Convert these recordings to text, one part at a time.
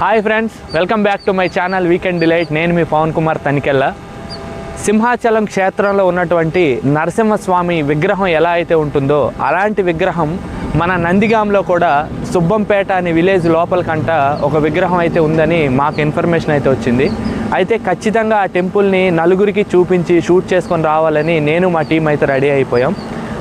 Hi friends welcome back to my channel weekend delight. నేను మీ పవన్ కుమార్ తనికెళ్ళ. సింహాచలం క్షేత్రంలో ఉన్నటువంటి నరసింహస్వామి విగ్రహం ఎలా అయితే ఉంటుందో అలాంటి విగ్రహం మన నందిగాంలో కూడా సుబ్బంపేట అనే విలేజ్ లోపలికంట ఒక విగ్రహం అయితే ఉందని మాకు ఇన్ఫర్మేషన్ అయితే వచ్చింది. అయితే ఖచ్చితంగా ఆ టెంపుల్ని నలుగురికి చూపించి షూట్ చేసుకొని రావాలని నేను మా టీం అయితే రెడీ అయిపోయాం.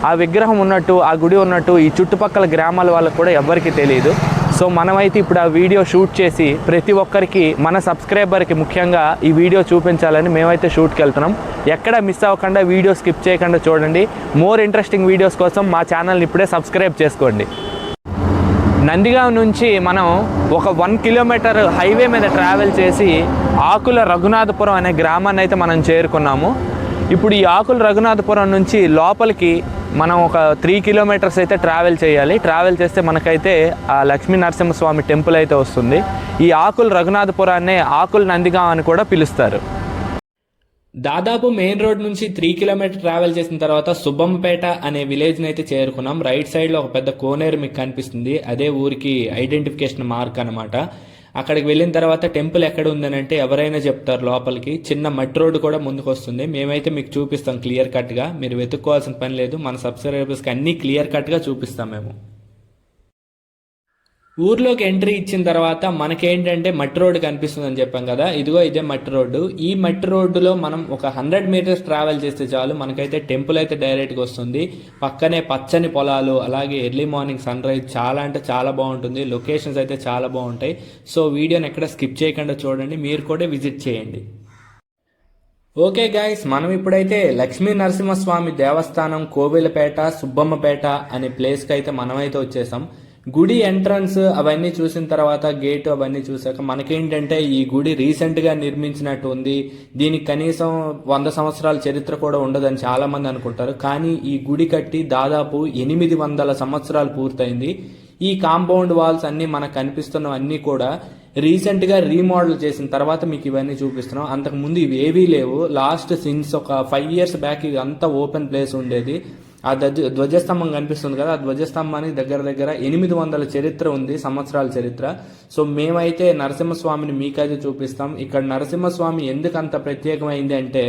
ఆ విగ్రహం ఉన్నట్టు ఆ గుడి ఉన్నట్టు ఈ చుట్టుపక్కల గ్రామాల వాళ్ళకు కూడా ఎవ్వరికీ తెలియదు. సో మనమైతే ఇప్పుడు ఆ వీడియో షూట్ చేసి ప్రతి ఒక్కరికి మన సబ్స్క్రైబర్కి ముఖ్యంగా ఈ వీడియో చూపించాలని మేమైతే షూట్కి వెళ్తున్నాం. ఎక్కడ మిస్ అవ్వకుండా వీడియో స్కిప్ చేయకుండా చూడండి. మోర్ ఇంట్రెస్టింగ్ వీడియోస్ కోసం మా ఛానల్ని ఇప్పుడే సబ్స్క్రైబ్ చేసుకోండి. నందిగాం నుంచి మనం ఒక వన్ కిలోమీటర్ హైవే మీద ట్రావెల్ చేసి ఆకుల రఘునాథపురం అనే గ్రామాన్ని అయితే మనం చేరుకున్నాము. ఇప్పుడు ఈ ఆకుల రఘునాథపురం నుంచి లోపలికి మనం ఒక త్రీ కిలోమీటర్స్ అయితే ట్రావెల్ చేయాలి. ట్రావెల్ చేస్తే మనకైతే ఆ లక్ష్మీ నరసింహస్వామి టెంపుల్ అయితే వస్తుంది. ఈ ఆకుల రఘునాథపురాన్నే ఆకుల నందిగాం అని కూడా పిలుస్తారు. దాదాపు మెయిన్ రోడ్ నుంచి త్రీ కిలోమీటర్ ట్రావెల్ చేసిన తర్వాత సుబ్బంపేట అనే విలేజ్ని అయితే చేరుకున్నాం. రైట్ సైడ్లో ఒక పెద్ద కోనేరు మీకు కనిపిస్తుంది. అదే ఊరికి ఐడెంటిఫికేషన్ మార్క్ అనమాట అక్కడికి వెళ్ళిన తర్వాత టెంపుల్ ఎక్కడ ఉందని అంటే ఎవరైనా చెప్తారు లోపలికి. చిన్న మట్టి రోడ్డు కూడా ముందుకు వస్తుంది మేమైతే మీకు చూపిస్తాం క్లియర్ కట్గా. మీరు వెతుక్కోవాల్సిన పని లేదు. మన సబ్స్క్రైబర్స్కి అన్నీ క్లియర్ కట్గా చూపిస్తాం మేము. ఊర్లోకి ఎంట్రీ ఇచ్చిన తర్వాత మనకేంటంటే మట్టి రోడ్డు కనిపిస్తుందని చెప్పాం కదా ఇదిగో ఇదే మట్టి రోడ్డు. ఈ మట్టి రోడ్డులో మనం ఒక హండ్రెడ్ మీటర్స్ ట్రావెల్ చేస్తే చాలు. మనకైతే టెంపుల్ అయితే డైరెక్ట్గా వస్తుంది. పక్కనే పచ్చని పొలాలు అలాగే ఎర్లీ మార్నింగ్ సన్ రైజ్ చాలా అంటే చాలా బాగుంటుంది. లొకేషన్స్ అయితే చాలా బాగుంటాయి. సో వీడియోని ఎక్కడ స్కిప్ చేయకుండా చూడండి. మీరు కూడా విజిట్ చేయండి. ఓకే గాయస్ మనం ఇప్పుడైతే లక్ష్మీ నరసింహస్వామి దేవస్థానం కోవిలపేట సుబ్బమ్మపేట అనే ప్లేస్కి అయితే మనమైతే వచ్చేసాం. గుడి ఎంట్రన్స్ అవన్నీ చూసిన తర్వాత గేట్ అవన్నీ చూసాక మనకేంటంటే ఈ గుడి రీసెంట్గా నిర్మించినట్టు ఉంది. దీనికి కనీసం వంద సంవత్సరాల చరిత్ర కూడా ఉండదని చాలామంది అనుకుంటారు. కానీ ఈ గుడి కట్టి దాదాపు ఎనిమిది వందల సంవత్సరాలు పూర్తయింది. ఈ కాంపౌండ్ వాల్స్ అన్ని మనకు కనిపిస్తున్నవన్నీ కూడా రీసెంట్గా రీమోడల్ చేసిన తర్వాత మీకు ఇవన్నీ చూపిస్తున్నాం. అంతకు ముందు ఇవి ఏవీ లేవు. లాస్ట్ సిన్స్ ఒక ఫైవ్ ఇయర్స్ బ్యాక్ ఇవి అంతా ఓపెన్ ప్లేస్ ఉండేది. ఆ ధ్వజ ధ్వజస్తంభం కనిపిస్తుంది కదా ఆ ధ్వజస్తంభానికి దగ్గర దగ్గర ఎనిమిది వందల చరిత్ర ఉంది సంవత్సరాల చరిత్ర. సో మేమైతే నరసింహస్వామిని మీకైతే చూపిస్తాం. ఇక్కడ నరసింహస్వామి ఎందుకు అంత ప్రత్యేకమైంది అంటే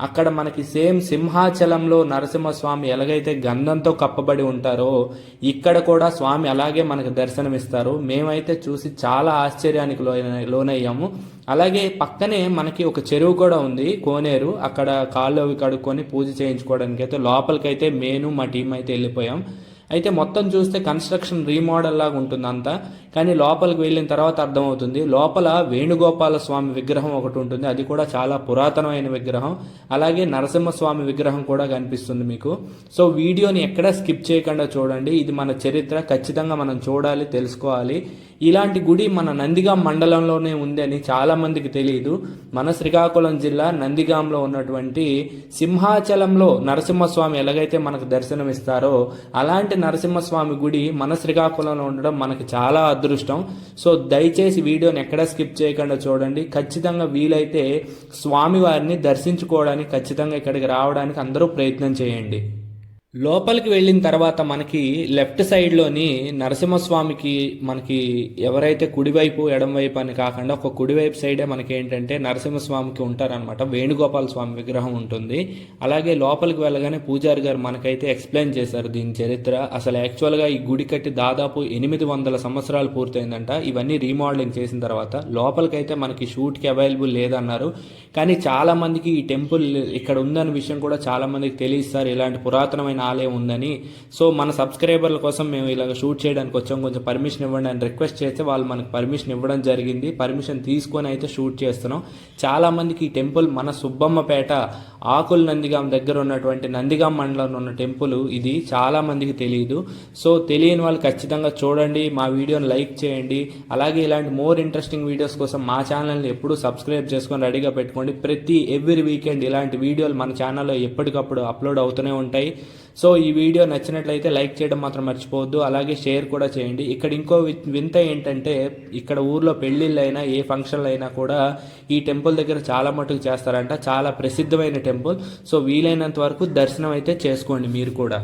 అక్కడ మనకి సేమ్ సింహాచలంలో నరసింహస్వామి ఎలాగైతే గంధంతో కప్పబడి ఉంటారో ఇక్కడ కూడా స్వామి అలాగే మనకు దర్శనమిస్తారు. మేమైతే చూసి చాలా ఆశ్చర్యానికి లోన- లోనయ్యాము. అలాగే పక్కనే మనకి ఒక చెరువు కూడా ఉంది కోనేరు. అక్కడ కాళ్ళు అవి కడుక్కొని పూజ చేయించుకోవడానికి అయితే లోపలికైతే మేము మా టీం అయితే వెళ్ళిపోయాం. అయితే మొత్తం చూస్తే కన్స్ట్రక్షన్ రీమోడల్ లాగా ఉంటుంది అంతా. కానీ లోపలికి వెళ్ళిన తర్వాత అర్థమవుతుంది. లోపల వేణుగోపాల స్వామి విగ్రహం ఒకటి ఉంటుంది. అది కూడా చాలా పురాతనమైన విగ్రహం. అలాగే నరసింహస్వామి విగ్రహం కూడా కనిపిస్తుంది మీకు. సో వీడియోని ఎక్కడ స్కిప్ చేయకుండా చూడండి. ఇది మన చరిత్ర. ఖచ్చితంగా మనం చూడాలి తెలుసుకోవాలి. ఇలాంటి గుడి మన నందిగాం మండలంలోనే ఉందని చాలామందికి తెలియదు మన శ్రీకాకుళం జిల్లా నందిగాంలో ఉన్నటువంటి సింహాచలంలో నరసింహస్వామి ఎలాగైతే మనకు దర్శనమిస్తారో అలాంటి నరసింహస్వామి గుడి మన శ్రీకాకుళంలో ఉండడం మనకి చాలా అదృష్టం. సో దయచేసి వీడియోని ఎక్కడ స్కిప్ చేయకుండా చూడండి. ఖచ్చితంగా వీలైతే స్వామివారిని దర్శించుకోవడానికి ఖచ్చితంగా ఇక్కడికి రావడానికి అందరూ ప్రయత్నం చేయండి. లోపలికి వెళ్ళిన తర్వాత మనకి లెఫ్ట్ సైడ్లోని నరసింహస్వామికి మనకి ఎవరైతే కుడివైపు ఎడంవైపు అని కాకుండా ఒక కుడివైపు సైడే మనకి ఏంటంటే నరసింహస్వామికి ఉంటారనమాట వేణుగోపాల స్వామి విగ్రహం ఉంటుంది. అలాగే లోపలికి వెళ్ళగానే పూజారి గారు మనకైతే ఎక్స్ప్లెయిన్ చేశారు దీని చరిత్ర. అసలు యాక్చువల్గా ఈ గుడి కట్టి దాదాపు ఎనిమిది వందల సంవత్సరాలు పూర్తయిందంట. ఇవన్నీ రీమోడలింగ్ చేసిన తర్వాత లోపలికైతే మనకి షూట్కి అవైలబుల్ లేదన్నారు. కానీ చాలామందికి ఈ టెంపుల్ ఇక్కడ ఉందన్న విషయం కూడా చాలామందికి తెలియదు సార్. ఇలాంటి పురాతనమైన ఆలయం ఉందని. సో మన సబ్స్క్రైబర్ల కోసం మేము ఇలాగ షూట్ చేయడానికి వచ్చాం. కొంచెం పర్మిషన్ ఇవ్వండి అని రిక్వెస్ట్ చేస్తే వాళ్ళు మనకు పర్మిషన్ ఇవ్వడం జరిగింది. పర్మిషన్ తీసుకొని అయితే షూట్ చేస్తున్నాం. చాలామందికి ఈ టెంపుల్ మన సుబ్బమ్మపేట ఆకుల నందిగాం దగ్గర ఉన్నటువంటి నందిగాం మండలంలో ఉన్న టెంపుల్ ఇది చాలామందికి తెలియదు. సో తెలియని వాళ్ళు ఖచ్చితంగా చూడండి మా వీడియోని లైక్ చేయండి. అలాగే ఇలాంటి మోర్ ఇంట్రెస్టింగ్ వీడియోస్ కోసం మా ఛానల్ని ఎప్పుడూ సబ్స్క్రైబ్ చేసుకొని రెడీగా పెట్టుకోండి. ప్రతి ఎవ్రీ వీకెండ్ ఇలాంటి వీడియోలు మన ఛానల్లో ఎప్పటికప్పుడు అప్లోడ్ అవుతూనే ఉంటాయి. సో ఈ వీడియో నచ్చినట్లయితే లైక్ చేయడం మాత్రం మర్చిపోవద్దు. అలాగే షేర్ కూడా చేయండి. ఇక్కడ ఇంకో వింత ఏంటంటే ఇక్కడ ఊర్లో పెళ్ళిళ్ళైనా ఏ ఫంక్షన్లు అయినా కూడా ఈ టెంపుల్ దగ్గర చాలా మటుకు చేస్తారంట. చాలా ప్రసిద్ధమైన టెంపుల్. సో వీలైనంత వరకు దర్శనం అయితే చేసుకోండి మీరు కూడా.